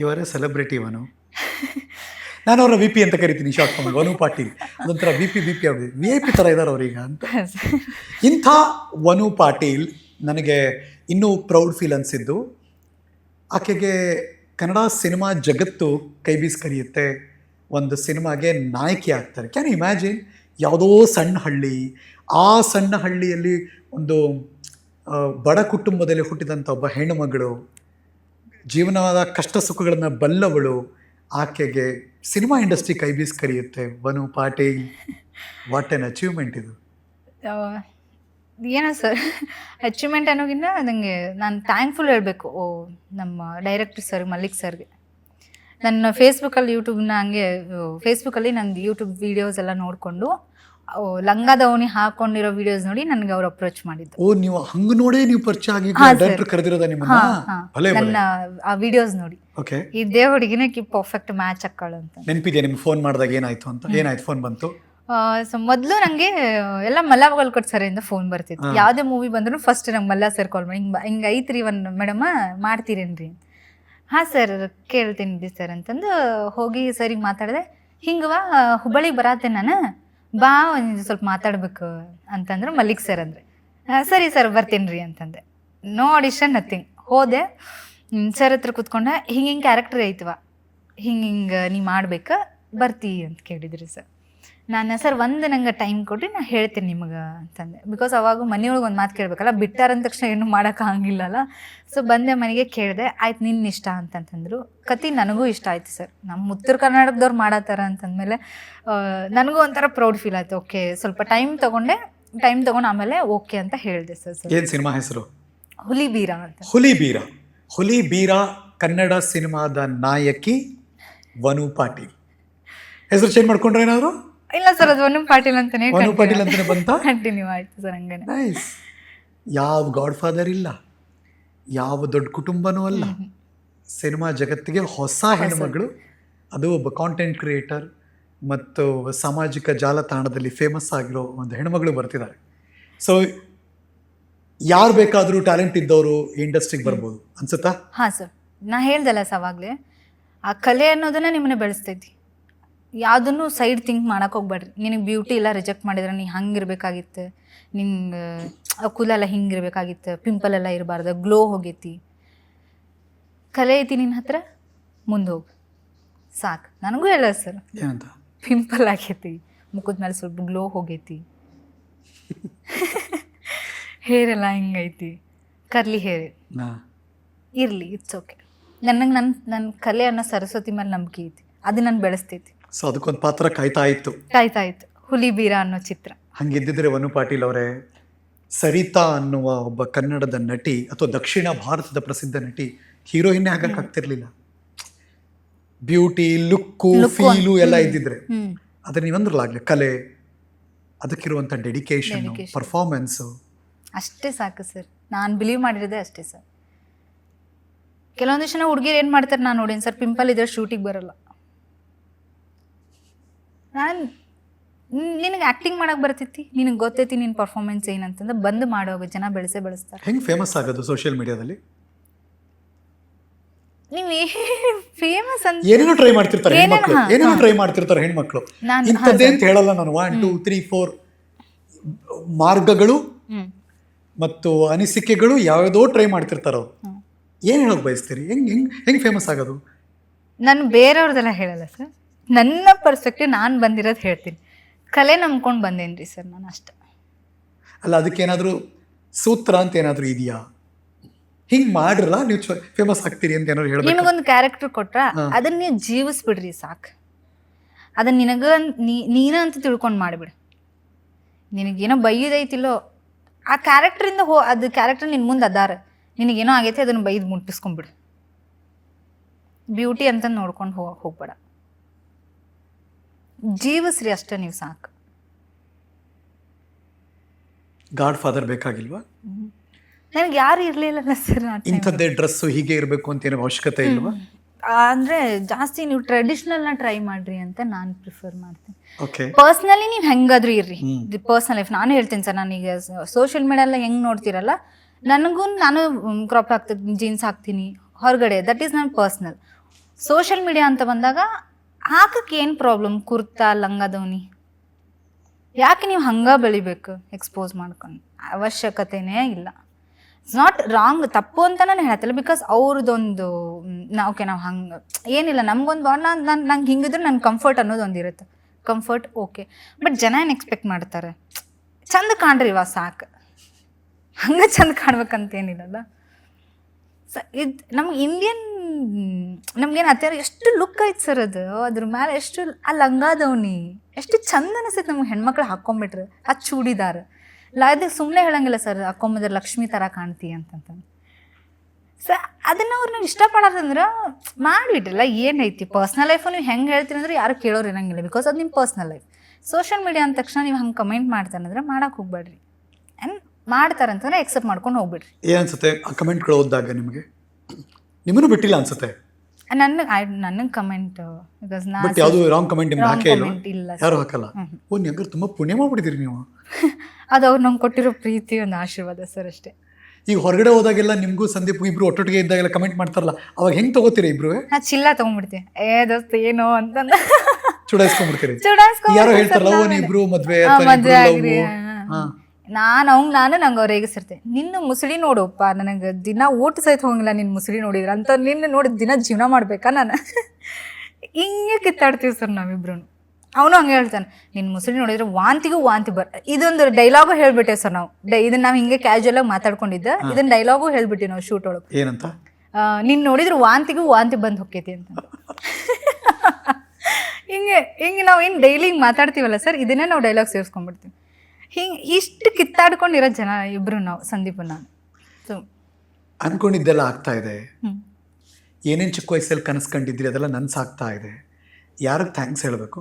ಇವರೇ ಸೆಲೆಬ್ರಿಟಿ ವನು ನಾನು ಅವರ ವಿ ಪಿ ಅಂತ ಕರಿತೀನಿ ಶಾರ್ಟ್ ಫಾರ್ಮ್ ವನು ಪಾಟೀಲ್ ಅದೊಂಥರ ವಿ ಪಿ ಬಿ ಪಿ ಅವ್ರು. ವಿ ಐ ಪಿ ಥರ ಇದ್ದಾರೆ ಅವ್ರೀಗ ಅಂತ. ಇಂಥ ವನು ಪಾಟೀಲ್ ನನಗೆ ಇನ್ನೂ ಪ್ರೌಡ್ ಫೀಲ್ ಅನಿಸಿದ್ದು. ಆಕೆಗೆ ಕನ್ನಡ ಸಿನಿಮಾ ಜಗತ್ತು ಕೈ ಬೀಸ್ ಕರೆಯುತ್ತೆ ಒಂದು ಸಿನಿಮಾಗೆ ನಾಯಕಿ ಆಗ್ತಾರೆ. ಕ್ಯಾನ್ ಇಮ್ಯಾಜಿನ್ ಯಾವುದೋ ಸಣ್ಣ ಹಳ್ಳಿ. ಆ ಸಣ್ಣ ಹಳ್ಳಿಯಲ್ಲಿ ಒಂದು ಬಡ ಕುಟುಂಬದಲ್ಲಿ ಹುಟ್ಟಿದಂಥ ಒಬ್ಬ ಹೆಣ್ಣು ಮಗಳು. ಜೀವನದ ಕಷ್ಟ ಸುಖಗಳನ್ನು ಬಲ್ಲವಳು ಆಕೆಗೆ ಸಿನಿಮಾ ಇಂಡಸ್ಟ್ರಿ ಕೈ ಬೀಸ್ ಕರೆಯುತ್ತೆ. ವನು ಪಾಟಿ ವಾಟ್ ಎನ್ ಅಚೀವ್ಮೆಂಟ್ ಇದು. ಏನೋ ಸರ್ ಅಚೀವ್ಮೆಂಟ್ ಅನ್ನೋಗಿನ್ನ ನನಗೆ ನಾನು ಥ್ಯಾಂಕ್ಫುಲ್ ಹೇಳಬೇಕು. ಓ, ನಮ್ಮ ಡೈರೆಕ್ಟರ್ ಸರ್ ಮಲ್ಲಿಕ್ ಸರ್ಗೆ ನನ್ನ ಫೇಸ್ಬುಕ್ಕಲ್ಲಿ ಯೂಟ್ಯೂಬ್ನ ಹಂಗೆ ಫೇಸ್ಬುಕ್ಕಲ್ಲಿ ನಂದು ಯೂಟ್ಯೂಬ್ ವೀಡಿಯೋಸ್ ಎಲ್ಲ ನೋಡಿಕೊಂಡು ಲಂಗ ದಾವಣಿ ಹಾಕೊಂಡಿರೋ ವಿಡಿಯೋಸ್ ನೋಡಿ ನನಗೆ ಅವ್ರು ಅಪ್ರೋಚ್ ಮಾಡಿದ್ರು ಓ ನೀವು ಹಂಗ ನೋಡೇ ನೀವು ಪರಿಚಯ ಆಗಿ ಡೈರೆಕ್ಟರ್ ಕರೆದಿರೋದ ನಿಮ್ಮನ್ನ? ಹಾ, ಹಾ. ಭಲೆ ನನ್ನ ಆ ವಿಡಿಯೋಸ್ ನೋಡಿ. ಓಕೆ ಇದೇ ಹುಡುಗಿನೇ ಕಿ ಪರ್ಫೆಕ್ಟ್ ಮ್ಯಾಚ್ ಹಾಕೊಳ್ಳು ಅಂತ. ನೆನಪಿದೆಯಾ ನಿಮ್ಗೆ ಫೋನ್ ಮಾಡಿದಾಗ ಏನಾಯ್ತು ಅಂತ? ಏನಾಯ್ತು ಫೋನ್ ಬಂತು? ಸೊ ಮೊದಲು ನನಗೆ ಎಲ್ಲ ಮಲ್ಲ ಕೊಟ್ ಸರಿಂದ ಫೋನ್ ಬರ್ತಿತ್ತು ಯಾವ್ದೇ ಮೂವಿ ಬಂದ್ರು ಫಸ್ಟ್ ನಂಗೆ ಮಲ್ಲ ಸರ್ ಕಾಲ್ ಮಾಡಿ ಹಿಂಗೆ ಹಿಂಗೆ ಐತ್ರಿ ಒನ್ ಮೇಡಮ್ ಮಾಡ್ತೀರೇನ್ರಿ? ಹಾ ಸರ್ ಕೇಳ್ತೀನಿ ಸರ್ ಅಂತಂದು ಹೋಗಿ ಸರಿಗೆ ಮಾತಾಡಿದೆ ಹಿಂಗವಾ ಹುಬ್ಬಳ್ಳಿಗೆ ಬರತ್ತೆ ನಾನು? ಬಾ ಸ್ವಲ್ಪ ಮಾತಾಡ್ಬೇಕು ಅಂತಂದ್ರೆ ಮಲ್ಲಿಕ್ ಸರ್ ಅಂದ್ರೆ. "ಆ, ಸರಿ ಸರ್ ಬರ್ತೀನಿ ರೀ ಅಂತಂದೆ. ನೋ ಆಡಿಷನ್ ನಥಿಂಗ್ ಹೋದೆ. ಸರ್ ಹತ್ರ ಕೂತ್ಕೊಂಡೆ ಹಿಂಗೆ ಹಿಂಗೆ ಕ್ಯಾರೆಕ್ಟರ್ ಐತವ. ಹಿಂಗೆ ಹಿಂಗೆ ನೀ ಮಾಡ್ಬೇಕಾ ಬರ್ತೀ ಅಂತ ಕೇಳಿದ್ರಿ ಸರ್ ನಾನು ಸರ್ ಒಂದು ನಂಗೆ ಟೈಮ್ ಕೊಟ್ಟು ನಾ ಹೇಳ್ತೀನಿ ನಿಮಗೆ ಅಂತಂದೆ. ಬಿಕಾಸ್ ಅವಾಗ ಮನೆಯೊಳಗೆ ಒಂದು ಮಾತು ಕೇಳಬೇಕಲ್ಲ ಬಿಟ್ಟಾರ ಅಂದ ತಕ್ಷಣ ಏನು ಮಾಡೋಕ್ಕಾಗಿಲ್ಲಲ್ಲ ಸೊ ಬಂದೆ ಮನೆಗೆ ಕೇಳಿದೆ ಆಯ್ತು ನಿನ್ನ ಇಷ್ಟ ಅಂತಂತಂದ್ರು ಕತಿ ನನಗೂ ಇಷ್ಟ ಆಯ್ತು ಸರ್. ನಮ್ಮ ಉತ್ತರ ಕರ್ನಾಟಕದವ್ರು ಮಾಡತ್ತಾರ ಅಂತಂದಮೇಲೆ ನನಗೂ ಒಂಥರ ಪ್ರೌಡ್ ಫೀಲ್ ಆಯ್ತು. ಓಕೆ ಸ್ವಲ್ಪ ಟೈಮ್ ತೊಗೊಂಡೆ ಟೈಮ್ ತೊಗೊಂಡು ಆಮೇಲೆ ಓಕೆ ಅಂತ ಹೇಳಿದೆ ಸರ್ ಸರ್. ಏನ್ ಸಿನಿಮಾ ಹೆಸರು? ಹುಲಿ ಬೀರ ಅಂತ. ಹುಲಿ ಬೀರ. ಹುಲಿ ಬೀರ ಕನ್ನಡ ಸಿನಿಮಾದ ನಾಯಕಿ ವನು ಪಾಟೀಲ್. ಹೆಸರು ಚೇಂಜ್ ಮಾಡ್ಕೊಂಡ್ರೆ ಏನಾದ್ರು? ಇಲ್ಲ ಸರ್ ಅದು ಒನ್ನು ಪಾಟೀಲ್ ಅಂತಾನೆ ವನು ಪಾಟೀಲ್ ಅಂತಾನೆ ಬಂತ? ಕಂಟಿನ್ಯೂ ಆಯ್ತು ಸರ್ ಹಂಗನೆ. ನೈಸ್ ಯಾವ ಗಾಡ್ ಫಾದರ್ ಇಲ್ಲ ಯಾವ ದೊಡ್ಡ ಕುಟುಂಬನೂ ಅಲ್ಲ. ಸಿನಿಮಾ ಜಗತ್ತಿಗೆ ಹೊಸ ಹೆಣ್ಮಗಳು ಅದು ಒಬ್ಬ ಕಾಂಟೆಂಟ್ ಕ್ರಿಯೇಟರ್ ಮತ್ತು ಸಾಮಾಜಿಕ ಜಾಲತಾಣದಲ್ಲಿ ಫೇಮಸ್ ಆಗಿರೋ ಒಂದು ಹೆಣ್ಮಗಳು ಬರ್ತಿದ್ದಾರೆ. ಸೊ ಯಾರು ಬೇಕಾದರೂ ಟ್ಯಾಲೆಂಟ್ ಇದ್ದವರು ಇಂಡಸ್ಟ್ರಿಗೆ ಬರ್ಬೋದು. ಅನ್ಸುತ್ತಾ? ಹಾಂ ಸರ್ ನಾ ಹೇಳ್ದಲ್ಲ ಸರ್ ಅವಾಗಲೇ ಆ ಕಲೆ ಅನ್ನೋದನ್ನ ನಿಮ್ಮನ್ನ ಬೆಳೆಸ್ತೈತಿ ಯಾವುದನ್ನು ಸೈಡ್ ಥಿಂಕ್ ಮಾಡೋಕೆ ಹೋಗ್ಬೇಡ್ರಿ. ನಿನಗೆ ಬ್ಯೂಟಿ ಎಲ್ಲ ರಿಜೆಕ್ಟ್ ಮಾಡಿದ್ರೆ ನೀ ಹಂಗಿರ್ಬೇಕಾಗಿತ್ತು. ನಿಂಗೆ ಕೂಲ ಎಲ್ಲ ಹಿಂಗಿರ್ಬೇಕಾಗಿತ್ತು. ಪಿಂಪಲ್ ಎಲ್ಲ ಇರಬಾರ್ದು. ಗ್ಲೋ ಹೋಗೈತಿ. ಕಲೆ ಐತಿ ನಿನ್ನ ಹತ್ರ? ಮುಂದೆ ಹೋಗಿ. ಸಾಕು. ನನಗೂ ಹೇಳ ಸರ್. ಏನಂತ? ಪಿಂಪಲ್ ಆಗೈತಿ. ಮುಖದ ಮೇಲೆ ಸ್ವಲ್ಪ ಗ್ಲೋ ಹೋಗೈತಿ. ಹೇರ್ ಎಲ್ಲ ಹಿಂಗೈತಿ. Curly hair. ಇರಲಿ ಇಟ್ಸ್ ಓಕೆ. ನನಗೆ ನನ್ನ ನನ್ನ ಕಲೆ ಅನ್ನೋ ಸರಸ್ವತಿ ಮೇಲೆ ನಂಬಿಕೆ ಐತಿ. ಅದು ನಾನು ಬೆಳೆಸ್ತೈತಿ. ಸೊ ಅದಕ್ಕೊಂದು ಪಾತ್ರ ಕಾಯ್ತಾ ಇತ್ತು. ಕಾಯ್ತಾ ಇತ್ತು. ಹುಲಿ ಬೀರ ಅನ್ನೋ ಚಿತ್ರ. ಹಂಗಿದ್ದಿದ್ರೆ ವನು ಪಾಟೀಲ್ ಅವರೇ ಸರಿತಾ ಅನ್ನುವ ಒಬ್ಬ ಕನ್ನಡದ ನಟಿ ಅಥವಾ ದಕ್ಷಿಣ ಭಾರತದ ಪ್ರಸಿದ್ಧ ನಟಿ ಹೀರೋಯಿನ್ನೇ ಆಗಕ್ಕಾಗ್ತಿರ್ಲಿಲ್ಲ ಬ್ಯೂಟಿ ಲುಕ್ಕು ಫೀಲು ಎಲ್ಲ ಇದ್ದಿದ್ರೆ. ಅದನ್ನ ಅದ್ರ ನೀವಂದ್ರಲ್ಲಾಗ್ಲಿ ಕಲೆ ಅದಕ್ಕಿರುವಂಥ ಡೆಡಿಕೇಶನ್ ಪರ್ಫಾರ್ಮೆನ್ಸ್ ಪರ್ಫಾರ್ಮೆನ್ಸು ಅಷ್ಟೇ ಸಾಕು ಸರ್. ನಾನು ಬಿಲೀವ್ ಮಾಡಿರೋದೇ ಅಷ್ಟೇ ಸರ್. ಕೆಲವೊಂದಿಷ್ಟು ಜನ ಹುಡುಗಿರು ಏನು ಮಾಡ್ತಾರೆ ನಾನು ನೋಡೀನಿ ಸರ್ ಪಿಂಪಲ್ ಇದ್ರೆ ಶೂಟಿಗೆ ಬರಲ್ಲ. ನಾನು ನಿನಗೆ ಆ್ಯಕ್ಟಿಂಗ್ ಮಾಡೋಕೆ ಬರ್ತೈತಿ? ನಿನಗೆ ಗೊತ್ತೈತಿ ನಿನ್ನ ಪರ್ಫಾರ್ಮೆನ್ಸ್ ಏನಂತಂದ್ರೆ ಬಂದು ಮಾಡೋಗ ಜನ ಬೆಳೆಸೆ ಬೆಳೆಸ್ತಾರೆ. ಹೆಂಗೆ ಫೇಮಸ್ ಆಗೋದು ಸೋಷಿಯಲ್ ಮೀಡಿಯಾದಲ್ಲಿ ನೀವು ಫೇಮಸ್ ಅಂತ ಏನೇನೋ ಟ್ರೈ ಮಾಡ್ತಿರ್ತಾರೆ ಹೆಣ್ಮಕ್ಳು. ಏನೇನೋ ಟ್ರೈ ಮಾಡ್ತಿರ್ತಾರೆ ಹೆಣ್ಮಕ್ಳು. ನಾನು ಇಂಥದ್ದೇ ಅಂತ ಹೇಳಲ್ಲ ನಾನು. ಒನ್ ಟೂ ತ್ರೀ ಫೋರ್ ಮಾರ್ಗಗಳು ಮತ್ತು ಅನಿಸಿಕೆಗಳು ಯಾವುದೋ ಟ್ರೈ ಮಾಡ್ತಿರ್ತಾರ ಅವ್ರು. ಏನು ಹೇಳೋಕೆ ಬಯಸ್ತೀರಿ? ಹೆಂಗೆ ಹೆಂಗೆ ಹೆಂಗೆ ಫೇಮಸ್ ಆಗೋದು? ನಾನು ಬೇರೆಯವ್ರದ್ದೆಲ್ಲ ಹೇಳಲ್ಲ ಸರ್. ನನ್ನ ಪರ್ಸ್ಪೆಕ್ಟಿವ್ ನಾನು ಬಂದಿರೋದು ಹೇಳ್ತೀನಿ. ಕಲೆ ನಂಬ್ಕೊಂಡು ಬಂದೇನು ರೀ ಸರ್ ನಾನು ಅಷ್ಟೆ. ಅಲ್ಲ ಅದಕ್ಕೇನಾದರೂ ಸೂತ್ರ ಅಂತ ಏನಾದರೂ ಇದೆಯಾ? ಹಿಂಗ್ ಮಾಡ್ರಲ್ಲ ನೀವು ಫೇಮಸ್ ಆಗ್ತೀರಿ ಅಂತ ಏನಾದ್ರು ಹೇಳಿ ನಿನಗೊಂದು ಕ್ಯಾರೆಕ್ಟರ್ ಕೊಟ್ರ. ಅದನ್ನ ನೀವು ಜೀವಿಸ್ಬಿಡ್ರಿ ಸಾಕು. ಅದನ್ನ ನಿನಗ ನೀನ ಅಂತ ತಿಳ್ಕೊಂಡು ಮಾಡಿಬಿಡು. ನಿನಗೇನೋ ಬೈಯ್ಯದೈತಿಲ್ಲೋ ಆ ಕ್ಯಾರೆಕ್ಟ್ರಿಂದ ಹೋ ಅದು ಕ್ಯಾರೆಕ್ಟರ್ ನಿನ್ನ ಮುಂದೆ ಅದಾರ. ನಿನಗೇನೋ ಆಗೈತೆ ಅದನ್ನ ಬೈದು ಮುಟ್ಟಿಸ್ಕೊಂಬಿಡು ಬ್ಯೂಟಿ ಅಂತ ನೋಡ್ಕೊಂಡು ಹೋಗ್ಬೇಡ. ಜೀವಿಸ್ರಿ ಅಷ್ಟೇ ನೀವು ಸಾಕು. ಗಾಡ್ ಫಾದರ್ ಬೇಕಾಗಿಲ್ವಾ ನನಗೆ ಯಾರು ಇರಲಿಲ್ಲ ಸರ್ ಇಂಥದ್ದೇ ಡ್ರೆಸ್ಸು ಹೀಗೆ ಇರಬೇಕು ಅಂತ ಏನೋ ಅವಶ್ಯಕತೆ ಇಲ್ವಾ? ಅಂದ್ರೆ ಜಾಸ್ತಿ ನೀವು ನ ಟ್ರೈ ಮಾಡ್ರಿ ಅಂತ ನಾನು ಪ್ರಿಫರ್ ಮಾಡ್ತೀನಿ. ಓಕೆ ಪರ್ಸ್ನಲಿ ನೀವು ಹೆಂಗಾದ್ರೂ ಇರ್ರಿ. ದಿ ಪರ್ಸ್ನಲ್ ಲೈಫ್ ನಾನು ಹೇಳ್ತೀನಿ ಸರ್ ನಾನೀಗ ಸೋಷಿಯಲ್ ಮೀಡಿಯಾ ಎಲ್ಲ ಹೆಂಗ್ ನೋಡ್ತೀರಲ್ಲ ನನಗೂ ನಾನು ಕ್ರಾಪ್ ಹಾಕ್ತೀನಿ ಜೀನ್ಸ್ ಹಾಕ್ತೀನಿ ಹೊರಗಡೆ ದಟ್ ಈಸ್ ನನ್ನ ಪರ್ಸ್ನಲ್ ಸೋಷಿಯಲ್ ಮೀಡಿಯಾ ಅಂತ ಬಂದಾಗ ಹಾಕಕ್ಕೆ ಏನು ಪ್ರಾಬ್ಲಮ್ ಕುರ್ತಾ ಲಂಗದವನಿ ಯಾಕೆ ನೀವು ಹಂಗೆ ಬೆಳಿಬೇಕು ಎಕ್ಸ್ಪೋಸ್ ಮಾಡ್ಕೊಂಡು? ಅವಶ್ಯಕತೆನೇ ಇಲ್ಲ. ಇಟ್ಸ್ ನಾಟ್ ರಾಂಗ್ ತಪ್ಪು ಅಂತ ನಾನು ಹೇಳ್ತಲ್ಲ ಬಿಕಾಸ್ ಅವ್ರದ್ದೊಂದು ನಾ ಓಕೆ ನಾವು ಹಂಗೆ, ಏನಿಲ್ಲ, ನಮಗೊಂದು ನಾನು ನಾನು, ನಂಗೆ ಹಿಂಗಿದ್ರೆ ನನ್ನ ಕಂಫರ್ಟ್ ಅನ್ನೋದು ಒಂದಿರುತ್ತೆ ಕಂಫರ್ಟ್ ಓಕೆ ಬಟ್ ಜನ ಏನು ಎಕ್ಸ್ಪೆಕ್ಟ್ ಮಾಡ್ತಾರೆ? ಚಂದ ಕಾಣ್ರಿ ಇವ ಸಾಕು. ಹಂಗೆ ಚಂದ ಕಾಣ್ಬೇಕಂತೇನಿಲ್ಲಲ್ಲ. ಸ, ಇದು ನಮ್ಗೆ ಇಂಡಿಯನ್ ನಮ್ಗೇನು ಹತ್ತಿರ ಎಷ್ಟು ಲುಕ್ ಐತೆ ಸರ್ ಅದು. ಅದ್ರ ಮೇಲೆ ಎಷ್ಟು ಆ ಲಂಗಾದವ್ನಿ ಎಷ್ಟು ಚಂದ ಅನಿಸ್ತೈತೆ ನಮ್ಗೆ ಹೆಣ್ಮಕ್ಳು ಹಾಕೊಂಬಿಟ್ರೆ. ಆ ಚೂಡಿದಾರ. ಲ ಸುಮ್ಮನೆ ಹೇಳಂಗಿಲ್ಲ ಸರ್ ಹಾಕೊಂಬಂದ್ರೆ ಲಕ್ಷ್ಮಿ ಥರ ಕಾಣ್ತಿ ಅಂತಂತ. ಸ, ಅದನ್ನು ಅವ್ರು ನಾವು ಇಷ್ಟಪಡೋದಂದ್ರೆ ಮಾಡಿಬಿಟ್ರಲ್ಲ ಏನೈತಿ ಪರ್ಸ್ನಲ್ ಲೈಫು ನೀವು ಹೆಂಗೆ ಹೇಳ್ತೀನಿ ಅಂದ್ರೆ ಯಾರು ಕೇಳೋರು ಇರಂಗಿಲ್ಲ ಬಿಕಾಸ್ ಅದು ನಿಮ್ಮ ಪರ್ಸ್ನಲ್ ಲೈಫ್ ಸೋಷಿಯಲ್ ಮೀಡಿಯಾ ಅಂದ ತಕ್ಷಣ ನೀವು ಹಂಗೆ ಕಮೆಂಟ್ ಮಾಡ್ತಾನಂದ್ರೆ ಮಾಡೋಕೆ ಹೋಗ್ಬೇಡ್ರಿ ಆ್ಯಂಡ್ ಮಾಡ್ತಾರಂತಂದ್ರೆ ಎಕ್ಸೆಪ್ಟ್ ಮಾಡ್ಕೊಂಡು ಹೋಗ್ಬಿಡ್ರಿ. ಏನನ್ಸುತ್ತೆ ಆ ಕಮೆಂಟ್ಗಳು ಓದಿದಾಗ ನಿಮಗೆ? ನಿಮ್ಮನ್ನು ಬಿಟ್ಟಿಲ್ಲ ಅನ್ಸುತ್ತೆ? ನನ್ನ ನನಗೆ ಕಮೆಂಟ್ ಬಿಕಾಸ್ ನಾ ಬಟ್ ಯಾವುದು ರಾಂಗ್ ಕಮೆಂಟ್ ನಿಮ್ಗೆ ಹಾಕೇ ಇಲ್ಲ comment ಇಲ್ಲ ಯಾರು ಹಾಕಲ್ಲ? ಓ ನೀವು ತುಂಬಾ ಪುಣ್ಯ ಮಾಡ್ಬಿಟ್ಟಿದ್ದೀರಿ ನೀವು. ಅದು ಅವ್ರು ನಂಗೆ ಕೊಟ್ಟಿರೋ ಪ್ರೀತಿ ಒಂದು ಆಶೀರ್ವಾದ ಸರ್ ಅಷ್ಟೇ. ಈಗ ಹೊರಗಡೆ ಹೋದಾಗೆಲ್ಲ ನಿಮಗೂ ಸಂದೀಪ್ ಇಬ್ರು ಒಟ್ಟೊಟ್ಟಿಗೆ ಇದ್ದಾಗೆಲ್ಲ ಕಮೆಂಟ್ ಮಾಡ್ತಾರಲ್ಲ ಅವಾಗ ಹೆಂಗ್ ತಗೋತೀರಿ ಇಬ್ರು? ನಾ ಚಿಲ್ಲ ತೊಗೊಂಡ್ಬಿಡ್ತೀನಿ. ಏ ದೋಸ್ತ ಏನೋ ಅಂತಂದ. ಚುಡಾಯಿಸ್ಕೊಂಡ್ಬಿಡ್ತೀರಿ. ಚುಡಾಯಿಸ್ಕೊಂಡ್ ಯಾರೋ ಹೇಳ್ತಾರಲ್ಲ ಓ ನಾವೇನೆ. ಇಬ್ರು ಮದ್ವೆ ಅಥವಾ ಮದ್ವೆ ಆಗ್ರಿ. ಹಾ. ನಾನು ಅವ್ಗೆ ನಾನು ನಂಗೆ ಅವ್ರು ರೇಗಿಸಿರ್ತೆ ನಿನ್ನ ಮುಸುಳಿ ನೋಡುಪ್ಪ ನನಗೆ ದಿನ ಊಟ ಸಹಿತ ಹೋಗಿಲ್ಲ ನಿನ್ನ ಮುಸುಳಿ ನೋಡಿದ್ರೆ. ಅಂತ ನಿನ್ನ ನೋಡಿ ದಿನ ಜೀವನ ಮಾಡ್ಬೇಕಾ ನಾನು? ಹಿಂಗೆ ಕಿತ್ತಾಡ್ತೀವಿ ಸರ್ ನಾವಿಬ್ರು ಅವನು ಹಂಗೆ ಹೇಳ್ತಾನೆ ನಿನ್ನ ಮುಸುಳಿ ನೋಡಿದ್ರೆ ವಾಂತಿಗೂ ವಾಂತಿ ಬರ್ ಇದೊಂದು ಡೈಲಾಗು ಹೇಳ್ಬಿಟ್ಟೆ ಸರ್ ನಾವು. ಡೈ ಇದನ್ನ ನಾವು ಹಿಂಗೆ ಕ್ಯಾಶುವಲ್ ಆಗಿ ಮಾತಾಡ್ಕೊಂಡಿದ್ದೆ ಇದನ್ನ ಡೈಲಾಗು ಹೇಳ್ಬಿಟ್ಟಿವಿ ನಾವು ಶೂಟ್ ಒಳಗೆ. ಏನಂತ? ನಿನ್ನ ನೋಡಿದ್ರೆ ವಾಂತಿಗೂ ವಾಂತಿ ಬಂದು ಹೊಕ್ಕೈತಿ ಅಂತ. ಹಿಂಗೆ ಹಿಂಗೆ ನಾವು ಏನು ಡೈಲಿ ಹಿಂಗೆ ಮಾತಾಡ್ತೀವಲ್ಲ ಸರ್ ಇದನ್ನೇ ನಾವು ಡೈಲಾಗ್ ಸೇರಿಸ್ಕೊಂಡ್ಬಿಡ್ತೀವಿ. ಹಿಂಗೆ ಇಷ್ಟು ಕಿತ್ತಾಡ್ಕೊಂಡಿರೋ ಜನ ಇಬ್ರು ನಾವು ಸಂದೀಪ್ ನಾನು. ಸೊ ಅನ್ಕೊಂಡಿದ್ದೆಲ್ಲ ಆಗ್ತಾ ಇದೆ. ಏನೇನು ಚಿಕ್ಕ ವಯಸ್ಸಲ್ಲಿ ಕನಸು ಕಂಡಿದ್ರಿ ಅದೆಲ್ಲ ನನ್ಸಾಗ್ತಾ ಇದೆ. ಯಾರಿಗೆ ಥ್ಯಾಂಕ್ಸ್ ಹೇಳಬೇಕು?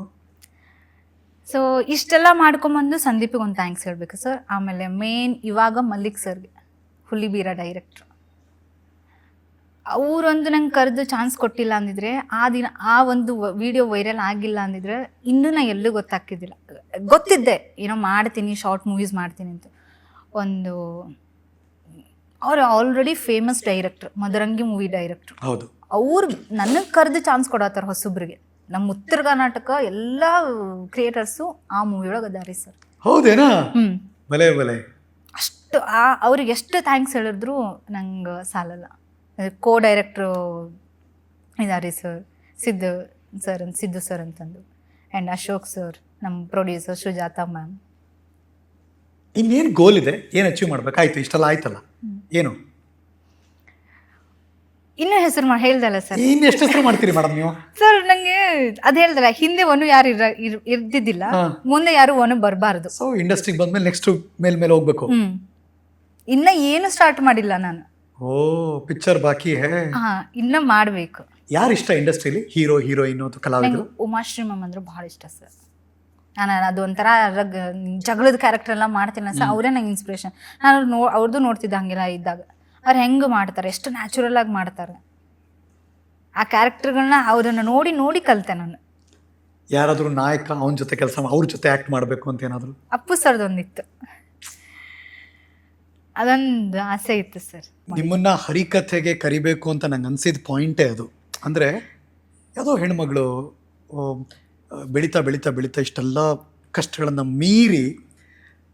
ಸೊ ಇಷ್ಟೆಲ್ಲ ಮಾಡ್ಕೊಂಬಂದು ಸಂದೀಪಿಗೆ ಒಂದು ಥ್ಯಾಂಕ್ಸ್ ಹೇಳಬೇಕು ಸರ್ ಆಮೇಲೆ ಮೇನ್ ಇವಾಗ ಮಲ್ಲಿಕ್ ಸರ್ಗೆ ಹುಲಿಬೀರ ಡೈರೆಕ್ಟ್ರು ಅವರೊಂದು ನಂಗೆ ಕರೆದು ಚಾನ್ಸ್ ಕೊಟ್ಟಿಲ್ಲ ಅಂದಿದ್ರೆ ಆ ದಿನ ಆ ಒಂದು ವಿಡಿಯೋ ವೈರಲ್ ಆಗಿಲ್ಲ ಅಂದಿದ್ರೆ ಇನ್ನೂ ನಾ ಎಲ್ಲೂ ಗೊತ್ತಾಗ್ತಿದ್ದಿಲ್ಲ. ಗೊತ್ತಿದ್ದೆ ಏನೋ ಮಾಡ್ತೀನಿ ಶಾರ್ಟ್ ಮೂವೀಸ್ ಮಾಡ್ತೀನಿ ಅಂತ. ಒಂದು ಅವ್ರು already famous director Madarangi movie director ಹೌದು. ಅವ್ರು ನನಗೆ ಕರೆದು ಚಾನ್ಸ್ ಕೊಡತ್ತಾರ ಹೊಸಬ್ರಿಗೆ. ನಮ್ಮ ಉತ್ತರ ಕರ್ನಾಟಕ ಎಲ್ಲ ಕ್ರಿಯೇಟರ್ಸು ಆ ಮೂವಿ ಒಳಗೆ ಅದಾರಿ ಸರ್ ಹೌದೇನಾ? ಹ್ಞೂ ಬಲೆ ಬಲೆ ಅಷ್ಟು ಆ ಅವ್ರಿಗೆ ಎಷ್ಟು ಥ್ಯಾಂಕ್ಸ್ ಹೇಳಿದ್ರು ನಂಗೆ ಸಾಲಲ್ಲ. ಕೋ ಡೈರೆಕ್ಟ್ರು ಇದಾರಿ ಸರ್ ಸಿದ್ದು ಸರ್ ಅಂತ ಸಿದ್ದು ಸರ್ ಅಂತಂದು. ಆ್ಯಂಡ್ ಅಶೋಕ್ ಸರ್ ನಮ್ಮ ಪ್ರೊಡ್ಯೂಸರ್ ಸುಜಾತಾ ಮ್ಯಾಮ್ ಇನ್ನೇನು ಗೋಲ್ ಇದೆ? ಏನು ಅಚೀವ್ ಮಾಡಬೇಕಾಯ್ತು ಇಷ್ಟೆಲ್ಲ ಆಯ್ತಲ್ಲ. ಏನು? ಇನ್ನೂ ಹೆಸರು ಮಾಡಿ ಹೇಳ್ದಲ್ಲ ಸರ್ ಇನ್ನು ಎಷ್ಟು ಹೆಸರು ಮಾಡ್ತೀರಿ ಮೇಡಮ್ ನೀವು? ಸರ್ ನಂಗೆ ಅದು ಹೇಳ್ದಲ್ಲ ಹಿಂದೆ ಒನು ಯಾರು ಇರ ಇರ್- ಇರ್ದಿದ್ದಿಲ್ಲ. ಹಾ. ಮುಂದೆ ಯಾರು ಒನು ಬರಬಾರ್ದು. ಸೊ ಇಂಡಸ್ಟ್ರಿಗೆ ಬಂದ್ಮೇಲೆ ನೆಕ್ಸ್ಟ್ ಮೇಲ್ ಮೇಲೆ ಹೋಗ್ಬೇಕು. ಹ್ಮ್. ಇನ್ನ ಏನು ಸ್ಟಾರ್ಟ್ ಮಾಡಿಲ್ಲ ನಾನು. ಓ ಪಿಕ್ಚರ್ ಬಾಕಿ ಹೇ. ಹಾ ಇನ್ನ ಮಾಡ್ಬೇಕು. ಯಾರು ಇಷ್ಟ ಇಂಡಸ್ಟ್ರಿಲಿ ಹೀರೋ ಹೀರೋಯಿನ್ ಅಥವಾ ಕಲಾವಿದರು? ನಂಗೆ ಉಮಾಶ್ರೀ ಮ್ಯಾಮ್ ಅಂದ್ರೆ ಭಾಳ ಇಷ್ಟ ಸರ್. ನಾನು ಅದು ಒಂಥರ ರಗ್ ಜಗಳದ ಕ್ಯಾರೆಕ್ಟರ್ ಎಲ್ಲ ಮಾಡ್ತೀನಿ ಸರ್. ಅವರೇ ನಂಗೆ ಇನ್ಸ್ಪಿರೇಷನ್ ನಾನು ನೋ ಅವ್ರದ್ದು ನೋಡ್ತಿದ್ದೆ ಹಂಗೆಲ್ಲ ಇದ್ದಾಗ. ಅವ್ರು ಹೆಂಗೆ ಮಾಡ್ತಾರೆ? ಎಷ್ಟು ನ್ಯಾಚುರಲ್ ಆಗಿ ಮಾಡ್ತಾರೆ? ಆ ಕ್ಯಾರೆಕ್ಟರ್ಗಳನ್ನ ಅವರನ್ನು ನೋಡಿ ನೋಡಿ ಕಲಿತೆ ನಾನು. ಯಾರಾದರೂ ನಾಯಕ ಅವನ ಜೊತೆ ಕೆಲಸ ಅವ್ರ ಜೊತೆ ಆಕ್ಟ್ ಮಾಡಬೇಕು ಅಂತ ಏನಾದರೂ? ಅಪ್ಪು ಸರ್ದೊಂದಿತ್ತು. ಅದೊಂದು ಆಸೆ ಇತ್ತು ಸರ್. ನಿಮ್ಮನ್ನ ಹರಿಕಥೆಗೆ ಕರಿಬೇಕು ಅಂತ ನಂಗೆ ಅನ್ಸಿದ ಪಾಯಿಂಟೇ ಅದು. ಅಂದರೆ ಯಾವುದೋ ಹೆಣ್ಮಗಳು ಬೆಳೀತಾ ಬೆಳೀತಾ ಬೆಳೀತಾ ಇಷ್ಟೆಲ್ಲ ಕಷ್ಟಗಳನ್ನು ಮೀರಿ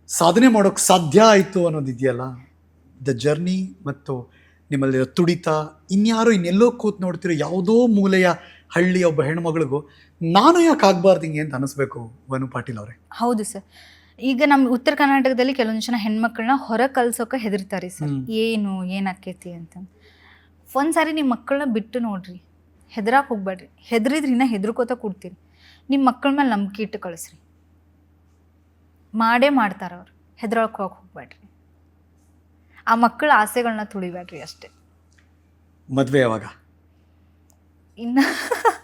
ಸಾಧನೆ ಮಾಡೋಕ್ಕೆ ಸಾಧ್ಯ ಆಯಿತು ಅನ್ನೋದಿದೆಯಲ್ಲ ದ ಜರ್ನಿ ಮತ್ತು ನಿಮ್ಮಲ್ಲಿ ತುಡಿತ ಇನ್ಯಾರೋ ಇನ್ನೆಲ್ಲೋ ಕೂತ್ ನೋಡ್ತಿರೋ ಯಾವುದೋ ಮೂಲೆಯ ಹಳ್ಳಿಯ ಒಬ್ಬ ಹೆಣ್ಮಗಳಿಗೂ ನಾನು ಯಾಕೆ ಆಗ್ಬಾರ್ದು ಹಿಂಗೆ ಅಂತ ಅನಿಸ್ಬೇಕು ವನು ಪಾಟೀಲ್ ಅವರೇ? ಹೌದು ಸರ್. ಈಗ ನಮ್ಮ ಉತ್ತರ ಕರ್ನಾಟಕದಲ್ಲಿ ಕೆಲವೊಂದು ಜನ ಹೆಣ್ಮಕ್ಳನ್ನ ಹೊರ ಕಲ್ಸೋಕೆ ಹೆದರ್ತಾರೆ ಸರ್. ಏನು ಏನಾಕೈತಿ ಅಂತ. ಒಂದ್ಸಾರಿ ನಿಮ್ಮ ಮಕ್ಕಳನ್ನ ಬಿಟ್ಟು ನೋಡ್ರಿ. ಹೆದರಾಕ್ ಹೋಗ್ಬೇಡ್ರಿ ಹೆದರಿದ್ರೆ ಇನ್ನ ಹೆದರ್ಕೋತ ಕೊಡ್ತೀರಿ. ನಿಮ್ಮ ಮಕ್ಕಳ ಮೇಲೆ ನಂಬಿಕೆ ಇಟ್ಟು ಕಳಿಸ್ರಿ. ಮಾಡೇ ಮಾಡ್ತಾರ ಅವ್ರು. ಹೆದರಾಕ್ ಹೋಗ್ಬೇಡ್ರಿ ಆ ಮಕ್ಕಳ ಆಸೆಗಳನ್ನ ತುಳಿಬೇಡ್ರಿ ಅಷ್ಟೇ. ಮದುವೆ ಯಾವಾಗ? ಇನ್ನ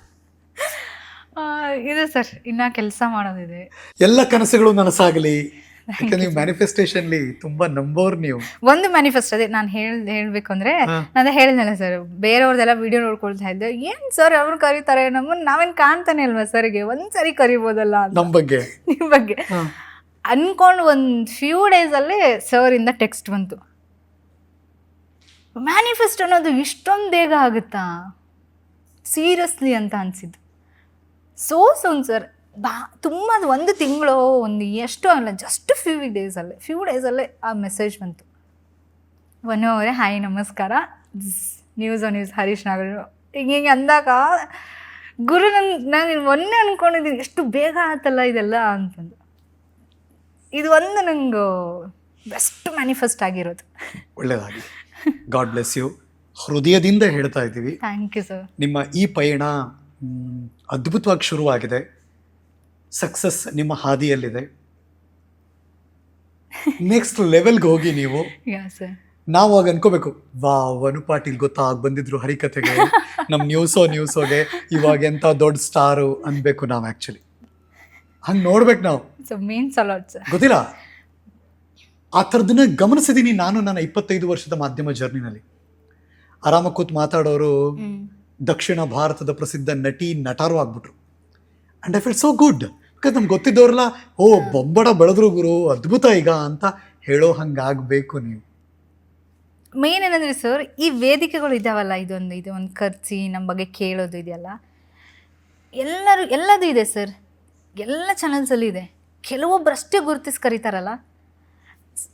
ಇದೆ ಸರ್. ಇನ್ನ ಕೆಲಸ ಮಾಡೋದಿದೆ. ಎಲ್ಲ ಕನಸುಗಳು ನನಸಾಗಲಿ. ಯಾಕಂದ್ರೆ ನೀವು ಮ್ಯಾನಿಫೆಸ್ಟೇಷನ್ಲಿ ತುಂಬಾ ನಂಬೋರ್ ನೀವು. ಒಂದು ಮ್ಯಾನಿಫೆಸ್ಟ್ ಅದೇ ನಾನು ಹೇಳ್ ಹೇಳ್ಬೇಕು ಅಂದ್ರೆ. ನಾನು ಹೇಳಿದ್ನಲ್ಲ ಸರ್ ಬೇರೆಯವ್ರದೆಲ್ಲ ವಿಡಿಯೋ ನೋಡ್ಕೊಳ್ತಾ ಇದ್ದೆ. ಏನ್ ಸರ್ ಅವ್ರು ಕರೀತಾರೆ? ನಮ್ಮನ್ನ ನಾವೇನ್ ಕಾಣ್ತಾನೆ ಅಲ್ವಾ ಸರ್ಗೆ ಒಂದ್ಸರಿ ಕರಿಬೋದಲ್ಲ ನಮ್ಮ ಬಗ್ಗೆ. ನಿಮ್ಮ ಬಗ್ಗೆ. ಅನ್ಕೊಂಡು ಒಂದ್ ಫ್ಯೂ ಡೇಸ್ ಅಲ್ಲಿ ಸರ್ ಇಂದ ಟೆಕ್ಸ್ಟ್ ಬಂತು. ಮ್ಯಾನಿಫೆಸ್ಟ್ ಅನ್ನೋದು ಇಷ್ಟೊಂದು ಬೇಗ ಆಗುತ್ತಾ? ಸೀರಿಯಸ್ಲಿ ಅಂತ ಅನಿಸಿದ್ದು. ಸೋ ಸೋನ್ ಸರ್ ಬಾ ತುಂಬ ಅದು ಒಂದು ತಿಂಗಳು ಒಂದು ಎಷ್ಟು ಅಲ್ಲ ಜಸ್ಟ್ ಫ್ಯೂ ಡೇಸಲ್ಲೇ ಫ್ಯೂ ಡೇಸಲ್ಲೇ ಆ ಮೆಸೇಜ್ ಬಂತು. ಒನ್ ಅವರೇ ಹಾಯ್ ನಮಸ್ಕಾರ. News news Harish Nagar. ಹಿಂಗೆ ಹಿಂಗೆ ಅಂದಾಗ ಗುರು ನನ್ ನಾನು ಮೊನ್ನೆ ಅಂದ್ಕೊಂಡಿದ್ದೀನಿ ಎಷ್ಟು ಬೇಗ ಆತಲ್ಲ ಇದೆಲ್ಲ? ಅಂತಂದು. ಇದು ಒಂದು ನಂಗೆ ಬೆಸ್ಟ್ ಮ್ಯಾನಿಫೆಸ್ಟ್ ಆಗಿರೋದು. ಒಳ್ಳೆಯದಾಗಿ ಗಾಡ್ ಬ್ಲೆಸ್ ಯು ಹೃದಯದಿಂದ ಹೇಳ್ತಾ ಇದ್ದೀವಿ. ಥ್ಯಾಂಕ್ ಯು ಸರ್ ನಿಮ್ಮ ಈ ಪಯಣ ಅದ್ಭುತವಾಗಿ ಶುರುವಾಗಿದೆ. ಸಕ್ಸಸ್ ನಿಮ್ಮ ಹಾದಿಯಲ್ಲಿದೆ. ನೆಕ್ಸ್ಟ್ ಲೆವೆಲ್ಗೆ ಹೋಗಿ ನೀವು. ನಾವು ಆಗ ಅನ್ಕೋಬೇಕು ವಾ ವನು ಪಾಟೀಲ್ ಗೊತ್ತಾಗ್ ಬಂದಿದ್ರು ಹರಿಕಥೆಗೆ ನಮ್ಮ ನ್ಯೂಸೋ ನ್ಯೂಸೋಗೆ ಇವಾಗ ಎಂತ ದೊಡ್ಡ ಸ್ಟಾರು ಅನ್ಬೇಕು ನಾವು ಆಕ್ಚುಲಿ ಹಂಗೆ ನೋಡ್ಬೇಕು ನಾವು. ಗೊತ್ತಿಲ್ಲ? ಆ ಥರದನ್ನ ಗಮನಿಸಿದ್ದೀನಿ ನಾನು ನನ್ನ ಇಪ್ಪತ್ತೈದು ವರ್ಷದ ಮಾಧ್ಯಮ ಜರ್ನಿನಲ್ಲಿ ಆರಾಮ ಕೂತ್ ಮಾತಾಡೋರು ದಕ್ಷಿಣ ಭಾರತದ ಪ್ರಸಿದ್ಧ ನಟಿ, ನಟರು ಆಗ್ಬಿಟ್ರು. And I feel so good because ನಮ್ಗೆ ಗೊತ್ತಿದ್ದವ್ರಲ್ಲ, ಓ, ಬೊಂಬಡ ಬೆಳೆದ್ರು ಗುರು, ಅದ್ಭುತ ಈಗ ಅಂತ ಹೇಳೋ ಹಂಗಾಗಬೇಕು ನೀವು. ಮೇನ್ ಏನಂದರೆ ಸರ್ ಈ ವೇದಿಕೆಗಳು ಇದ್ದಾವಲ್ಲ ಇದೊಂದು, ಇದು ಒಂದು ಖರ್ಚಿ ನಮ್ಮ ಬಗ್ಗೆ ಕೇಳೋದು ಇದೆಯಲ್ಲ? ಎಲ್ಲರೂ, ಎಲ್ಲದೂ ಇದೆ ಸರ್ ಎಲ್ಲ ಚಾನಲ್ಸಲ್ಲೂ ಇದೆ. ಕೆಲವೊಬ್ಬರಷ್ಟೇ ಗುರುತಿಸಿ ಕರೀತಾರಲ್ಲ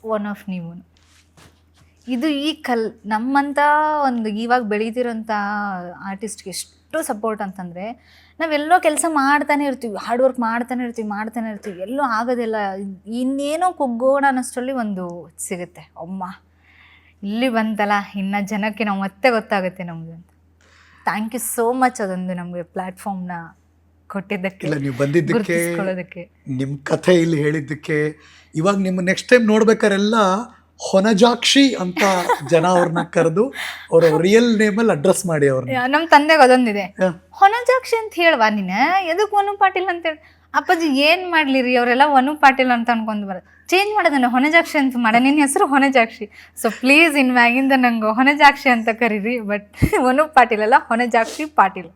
ಒನ್ ಆಫ್ ನೀವು. ಇದು ಈ ಕಲ್ ನಮ್ಮಂಥ ಒಂದು ಇವಾಗ ಬೆಳೀತಿರೋಂಥ ಆರ್ಟಿಸ್ಟ್ಗೆ ಎಷ್ಟು ಸಪೋರ್ಟ್ ಅಂತಂದರೆ ನಾವೆಲ್ಲೋ ಕೆಲಸ ಮಾಡ್ತಾನೆ ಇರ್ತೀವಿ ಹಾರ್ಡ್ ವರ್ಕ್ ಮಾಡ್ತಾನೆ ಇರ್ತೀವಿ ಮಾಡ್ತಾನೆ ಇರ್ತೀವಿ ಎಲ್ಲೂ ಆಗೋದಿಲ್ಲ. ಇನ್ನೇನೋ ಕುಗ್ಗೋಣ ಅನ್ನೋಷ್ಟರಲ್ಲಿ ಒಂದು ಸಿಗುತ್ತೆ. ಅಮ್ಮ ಇಲ್ಲಿ ಬಂತಲ್ಲ ಇನ್ನು ಜನಕ್ಕೆ ನಾವು ಮತ್ತೆ ಗೊತ್ತಾಗುತ್ತೆ ನಮಗೆ ಅಂತ. ಥ್ಯಾಂಕ್ ಯು ಸೋ ಮಚ್ ಅದೊಂದು ನಮಗೆ ಪ್ಲ್ಯಾಟ್ಫಾರ್ಮ್ನ ಕೊಟ್ಟಿದ್ದಕ್ಕೆ ಇಲ್ಲ ನೀವು ಬಂದಿದ್ದಕ್ಕೆ ನಿಮ್ಮ ಕಥೆ ಇಲ್ಲಿ ಹೇಳಿದ್ದಕ್ಕೆ ಇವಾಗ ನಿಮ್ಮ ನೆಕ್ಸ್ಟ್ ಟೈಮ್ ನೋಡ್ಬೇಕಾರೆಲ್ಲ ಹೊನಜಾಕ್ಷಿ ಅಂತ ಜನ ಅವ್ರನ್ನ ಕರೆದು ಅವ್ರ ರಿಯಲ್ ನೇಮಲ್ಲಿ ಅಡ್ರೆಸ್ ಮಾಡಿ ಅವ್ರನ್ನ ನಮ್ಮ ತಂದೆಗೆ ಅದೊಂದಿದೆ. ಹೊನಜಾಕ್ಷಿ ಅಂತ ಹೇಳ್ವಾ ನೀನ? ಎದಕ್ ವನು ಪಾಟೀಲ್ ಅಂತ ಹೇಳಿ ಅಪ್ಪಾಜಿ ಏನ್ ಮಾಡ್ಲಿರಿ ರೀ? ಅವರೆಲ್ಲ ವನು ಪಾಟೀಲ್ ಅಂತ ಅನ್ಕೊಂಡು ಬರೋದು ಚೇಂಜ್ ಮಾಡೋದನ್ನ ಹೊನಜಾಕ್ಷಿ ಅಂತ ಮಾಡ. ನಿನ್ನ ಹೆಸರು ಹೊನಜಾಕ್ಷಿ. ಸೊ ಪ್ಲೀಸ್ ಇನ್ ಮ್ಯಾಗಿಂದ ನಂಗೆ ಹೊನಜಾಕ್ಷಿ ಅಂತ ಕರೀರಿ ಬಟ್ ವನು ಪಾಟೀಲ್ ಅಲ್ಲ ಹೊನಜಾಕ್ಷಿ ಪಾಟೀಲ್.